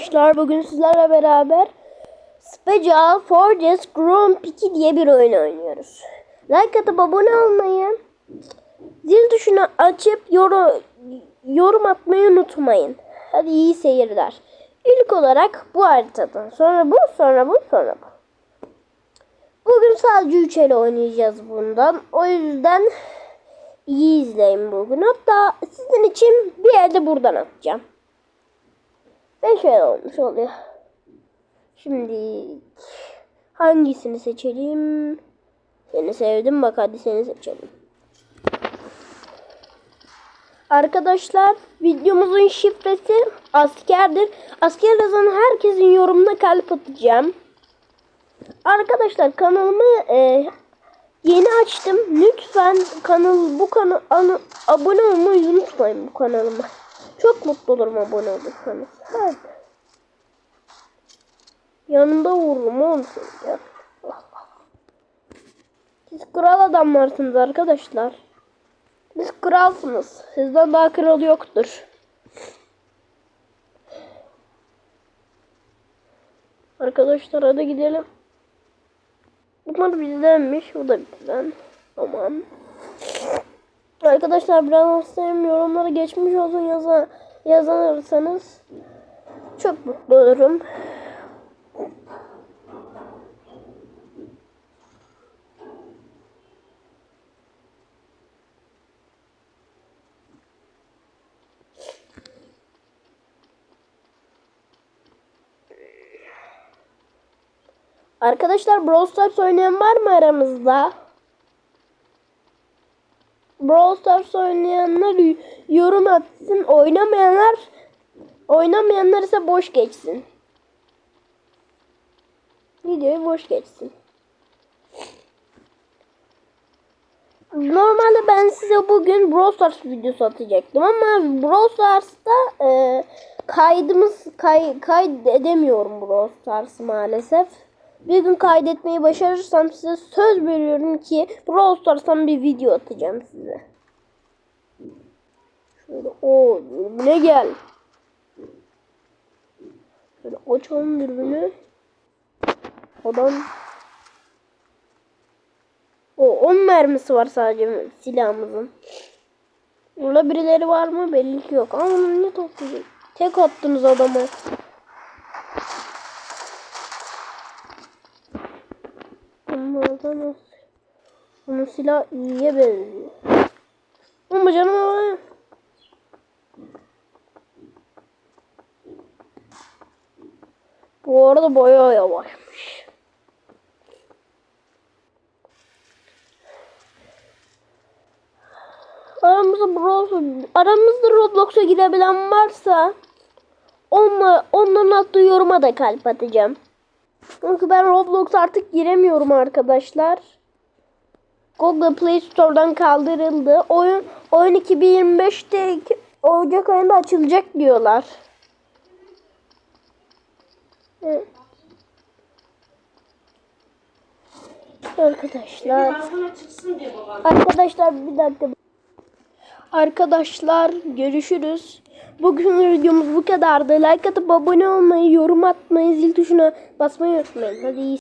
Arkadaşlar bugün sizlerle beraber Special Forges Grand Prix diye bir oyun oynuyoruz. Like atıp abone olmayı, zil tuşunu açıp yorum, yorum atmayı unutmayın. Hadi iyi seyirler. İlk olarak bu haritadan, sonra bu, sonra bu, sonra bu. Bugün sadece 3 el oynayacağız bundan. O yüzden iyi izleyin bugün. Hatta sizin için bir elde buradan atacağım. 5 el olmuş oluyor. Şimdi hangisini seçelim? Seni sevdim bak hadi seni seçelim. Arkadaşlar videomuzun şifresi askerdir. Asker yazan herkesin yorumuna kalp atacağım. Arkadaşlar kanalımı e, yeni açtım. Lütfen kanal bu kanal abone olmayı unutmayın bu kanalıma. Çok mutlu olurum abone olursanız. Hadi. Yanında vururum oğlum seni. Siz kral adamlarsınız arkadaşlar. Siz kralsınız. Sizden daha kral yoktur. Arkadaşlar hadi gidelim. Bunlar bizdenmiş. Bu da bizden. Aman. Arkadaşlar biraz hastayım. Yorumlara geçmiş olsun yazan, yazarsanız çok mutlu olurum. Arkadaşlar Brawl Stars oynayan var mı aramızda? Brawl Stars oynayanlar yorum atsın. Oynamayanlar oynamayanlar ise boş geçsin. Videoyu boş geçsin. Normalde ben size bugün Brawl Stars videosu atacaktım ama Brawl Stars'ta e, kaydımız kay, kaydedemiyorum Brawl Stars maalesef. Bir gün kaydetmeyi başarırsam size söz veriyorum ki Brawl Stars'tan bir video atacağım size. Şöyle o dürbüne gel. Şöyle açalım dürbünü. Adam o 10 mermisi var sadece silahımızın. Burada birileri var mı? Belli ki yok. Ama ne toplayacak? Tek attınız adamı. Nasıl? Bunun silah iyiye benziyor. Ama canım ama. Bu arada bayağı yavaşmış. Aramızda Brawl, aramızda Roblox'a girebilen varsa onla, onların attığı yoruma da kalp atacağım. Çünkü ben Roblox artık giremiyorum arkadaşlar. Google Play Store'dan kaldırıldı. Oyun oyun 2025'te Ocak ayında açılacak diyorlar. Evet. Arkadaşlar. Arkadaşlar bir dakika. Arkadaşlar görüşürüz. Bugün videomuz bu kadardı. Like atıp abone olmayı, yorum atmayı, zil tuşuna basmayı unutmayın. Hadi iyi